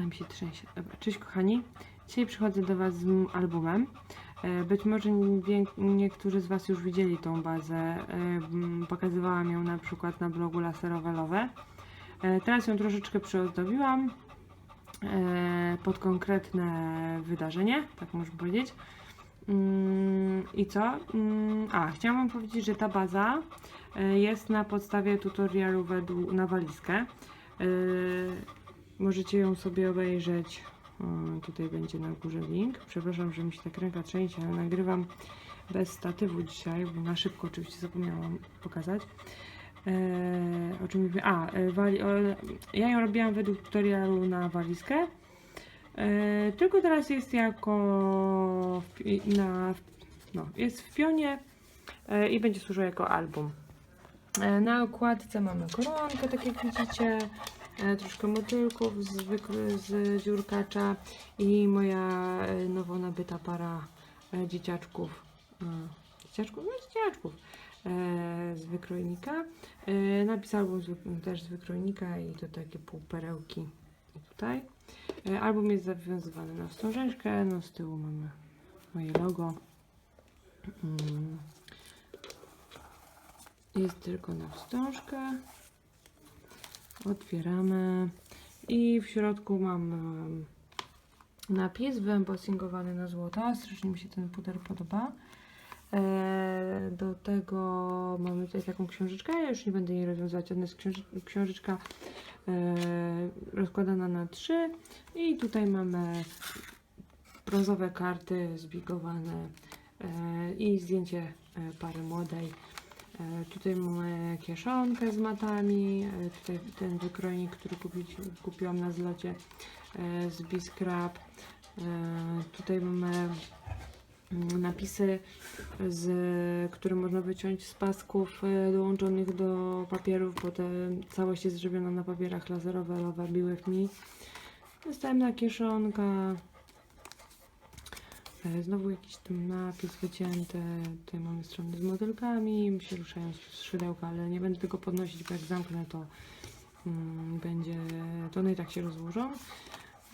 Ale mi się trzęsie. Dobra, cześć kochani. Dzisiaj przychodzę do Was z albumem. E, Być może nie- niektórzy z Was już widzieli tą bazę. E, Pokazywałam ją na przykład na blogu Laserowe Lowe. E, Teraz ją troszeczkę przyozdobiłam pod konkretne wydarzenie, tak można powiedzieć. Mm, I co? Mm, A, chciałam powiedzieć, że ta baza jest na podstawie tutorialu na walizkę. Możecie ją sobie obejrzeć. Tutaj będzie na górze link. Przepraszam, że mi się tak ręka trzęsie, ale nagrywam bez statywu dzisiaj, bo na szybko oczywiście zapomniałam pokazać. E, o czym mówię? A, e, wali, o, ja ją robiłam według tutorialu na walizkę. E, tylko teraz jest jako w, na, no, jest w pionie e, i będzie służył jako album. E, Na okładce mamy koronkę, tak jak widzicie, troszkę motylków z, wykry- z dziurkacza i moja e, nowo nabyta para e, dzieciaczków. E, Dzieciaczków? No dzieciaczków. e, Z wykrojnika. E, Napis album też z wykrojnika i to takie półperełki tutaj. E, Album jest zawiązywany na wstążeczkę, no z tyłu mamy moje logo. Mm. Jest tylko na wstążkę. Otwieramy i w środku mamy em, napis wyembossingowany na złoto. Strasznie mi się ten puder podoba. E, do tego mamy tutaj taką książeczkę. Ja już nie będę jej rozwiązywać. Ona jest książ książeczka e, rozkładana na trzy. I tutaj mamy brązowe karty zbigowane e, i zdjęcie pary młodej. E, Tutaj mamy kieszonkę z matami. e, Tutaj ten wykrojnik, który kupić, kupiłam na zlocie e, z Biscrap. E, Tutaj mamy mm, napisy, z, które można wyciąć z pasków dołączonych do papierów, bo całość jest zrobiona na papierach laserowe Be With Me. Następna kieszonka. E, Znowu jakiś tam napis wycięty. Tutaj mamy strony z motylkami. Mi się ruszają skrzydełka, ale nie będę tego podnosić, bo jak zamknę to mm, będzie, to one i tak się rozłożą.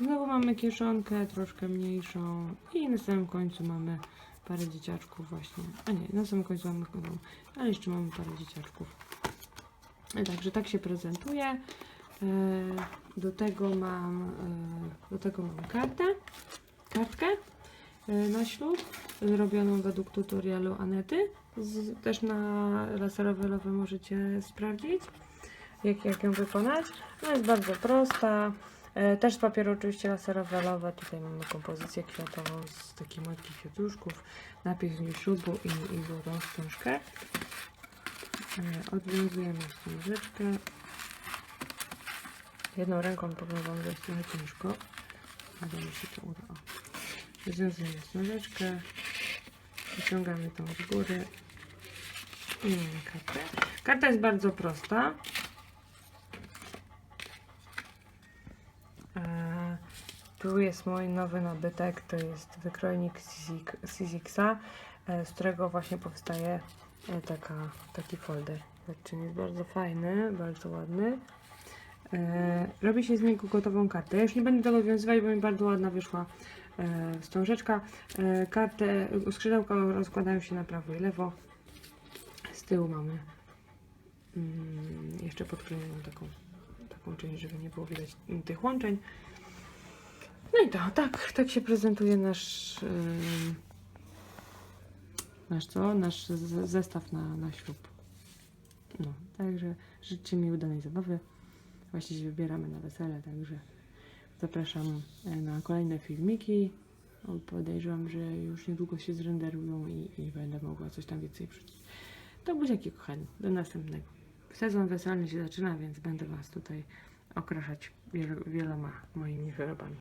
Znowu mamy kieszonkę troszkę mniejszą i na samym końcu mamy parę dzieciaczków właśnie. A nie, na samym końcu mamy koną, ale jeszcze mamy parę dzieciaczków. Także tak się prezentuje. E, Do tego mam, e, do tego mam kartę, kartkę na ślub, zrobioną według tutorialu Anety. Z, też na laserowe lowy możecie sprawdzić, jak, jak ją wykonać. No jest bardzo prosta. E, Też z papieru oczywiście laserowe lowe. Tutaj mamy kompozycję kwiatową z takich matkich kwiatuszków, napis w ślubu i, i złotą wstążkę. E, Odwiązujemy wstążeczkę. Jedną ręką powiem Wam, że jest trochę ciężko. Ale mi się to uda. Związujemy wstążeczkę. Wyciągamy tą z góry. I mamy kartę. Karta jest bardzo prosta. E, Tu jest mój nowy nabytek, to jest wykrojnik Sizixa, z którego właśnie powstaje e, taka, taki folder. Zobaczcie, jest bardzo fajny, bardzo ładny. E, robi się z niego gotową kartę. Ja już nie będę tego wiązywać, bo mi bardzo ładna wyszła e, wstążeczka. E, kartę, skrzydełka rozkładają się na prawo i lewo. Z tyłu mamy mm, jeszcze podklejoną taką, taką część, żeby nie było widać tych łączeń. No i to, tak, tak się prezentuje nasz ym, nasz co? Nasz zestaw na, na ślub. No, także życzę mi udanej zabawy. Właśnie się wybieramy na wesele, także zapraszam e, na kolejne filmiki. Podejrzewam, że już niedługo się zrenderują i, i będę mogła coś tam więcej wrzucić. To buziaki kochani, do następnego. Sezon weselny się zaczyna, więc będę Was tutaj okraszać wiel- wieloma moimi wyrobami.